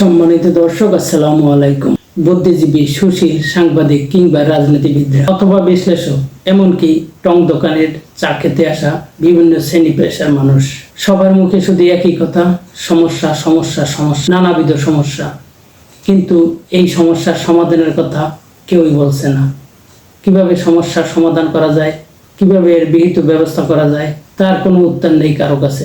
সম্মানিত দর্শক, আসসালামু আলাইকুম। বুদ্ধিজীবী, সুশীল, সাংবাদিক কিংবা রাজনীতিবিদরা অথবা বিশ্লেষক, এমনকি টং দোকানের চা খেতে আসা বিভিন্ন শ্রেণি পেশার মানুষ, সবার মুখে শুধু একই কথা, সমস্যা সমস্যা সমস্যা, নানাবিধ সমস্যা। কিন্তু এই সমস্যার সমাধানের কথা কেউই বলছে না। কীভাবে সমস্যার সমাধান করা যায়, কীভাবে এর বিহিত ব্যবস্থা করা যায়, তার কোনো উত্তর নেই কারও কাছে।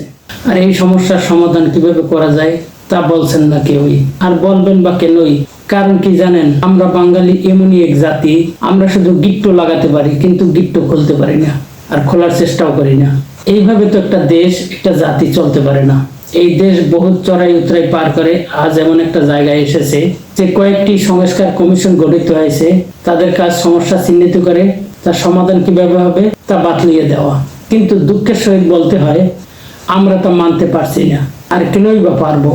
আর এই সমস্যার সমাধান কীভাবে করা যায় তা বলছেন না কেউই। আর বলবেন বা কেনই? কারণ কি জানেন, আমরা বাঙালি এমনই এক জাতি, আমরা শুধু গিট্টো লাগাতে পারি, কিন্তু গিট্টো খুলতে পারি না, আর খোলার চেষ্টাও করি না। এইভাবে তো একটা দেশ, একটা জাতি চলতে পারে না। এই দেশ বহুত চড়াই উতরাই পার করে, আজ এমন একটা জায়গায় এসেছে যে কয়েকটি সংস্কার কমিশন গঠিত হয়েছে তাদের কাজ সমস্যা চিহ্নিত করে, তার সমাধান কীভাবে হবে, তা বাতলিয়ে দেওয়া। কিন্তু দুঃখের সহিত বলতে হয়, আমরা তা মানতে পারছি না। আর কেনই বা পারব।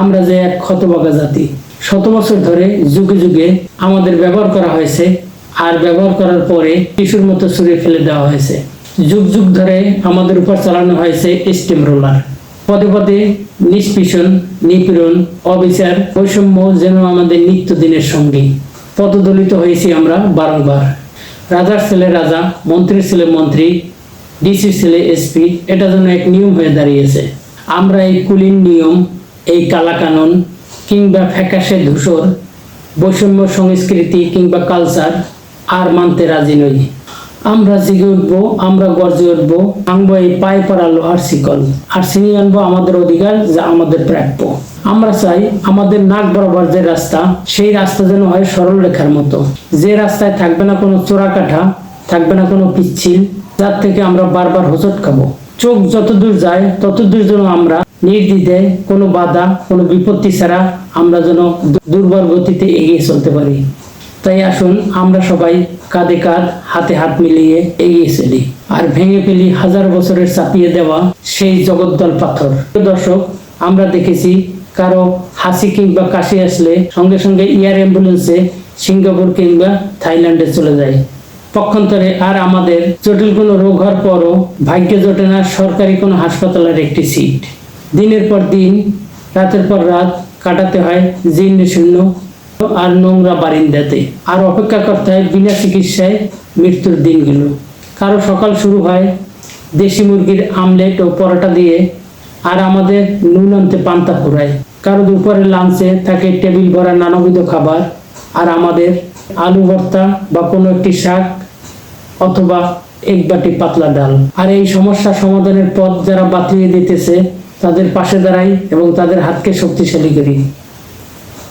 আমরা যে এক ক্ষতবাগা জাতি, শত বছর ধরে যুগে যুগে আমাদের ব্যবহার করা হয়েছে, আর ব্যবহার করার পরে শিশুর মতো ছুঁড়ে ফেলে দেওয়া হয়েছে। যুগ যুগ ধরে আমাদের উপর চালানো হয়েছে স্টিম রোলার পদে পদে নিষ্পীষণ, নিপীড়ন, অবিচার, বৈষম্য যেন আমাদের নিত্যদিনের সঙ্গী। পদদলিত হয়েছি আমরা বারংবার। রাজার ছেলে রাজা, মন্ত্রীর ছেলে মন্ত্রী ডিসি ছেলে এসপি, এটা যেন এক নিয়ম হয়ে দাঁড়িয়েছে। আমরা এই কুলিন নিয়ম, এই কালাকানুন কিংবা ফ্যাকাশে ধূসর, বৈষম্য সংস্কৃতি কিংবা কালচার আর মানতে রাজি নই। আমরা জেগে উঠবো, আমরা গর্জে উঠবো আনব এই পায়ে পড়া লোহার শিকল আর ছিনিয়ে আনব আমাদের অধিকার যা আমাদের প্রাপ্য। আমরা চাই আমাদের নাক বরাবর যে রাস্তা, সেই রাস্তা যেন হয় সরল রেখার মতো। যে রাস্তায় থাকবে না কোনো চোরাকাঠা, থাকবে না কোনো পিচ্ছিল, যার থেকে আমরা বারবার হোঁচট খাব। চোখ যতদূর যায়, ততদূর যেন আমরা নির্দ্বিধায় কোনো বাধা, কোনো বিপত্তি ছাড়া আমরা যেন দুর্বল গতিতে এগিয়ে চলতে পারি। তাই আসুন আমরা সবাই কাঁধে কাঁধ, হাতে হাত মিলিয়ে এগিয়ে চলি। আর ভেঙে ফেলি হাজার বছরের চাপিয়ে দেওয়া সেই জগদ্দল পাথর। দর্শক, আমরা দেখেছি কারও হাসি কিংবা কাশি আসলে সঙ্গে সঙ্গে এয়ার অ্যাম্বুলেন্সে সিঙ্গাপুর কিংবা থাইল্যান্ডে চলে যায়। পক্ষান্তরে আর আমাদের জটিল কোনো রোগ হওয়ার পরও ভাগ্য জোটে না সরকারি কোনো হাসপাতালের একটি সিট। দিনের পর দিন, রাতের পর রাত কাটাতে হয় জীর্ণ শূন্য আর নোংরা বারিন্দাতে। আর অপেক্ষা করতে হয় বিনা চিকিৎসায় মৃত্যুর দিনগুলো। কারও সকাল শুরু হয় দেশি মুরগির আমলেট ও পরোটা দিয়ে আর আমাদের নুন আনতে পান্তা ফুরায় কারও দুপুরের লাঞ্চে থাকে টেবিল ভরা নানাবিধ খাবার আর আমাদের আলু ভর্তা বা কোনো একটি শাক অথবা এক বাটি পাতলা ডাল। আর এই সমস্যা সমাধানের পথ যারা বাতলিয়ে দিতেছে, তাদের পাশে দাঁড়াই এবং তাদের হাতকে শক্তিশালী করি।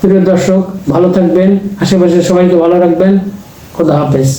প্রিয় দর্শক, ভালো থাকবেন, আশেপাশে সবাইকে ভালো রাখবেন। খোদা হাফেজ।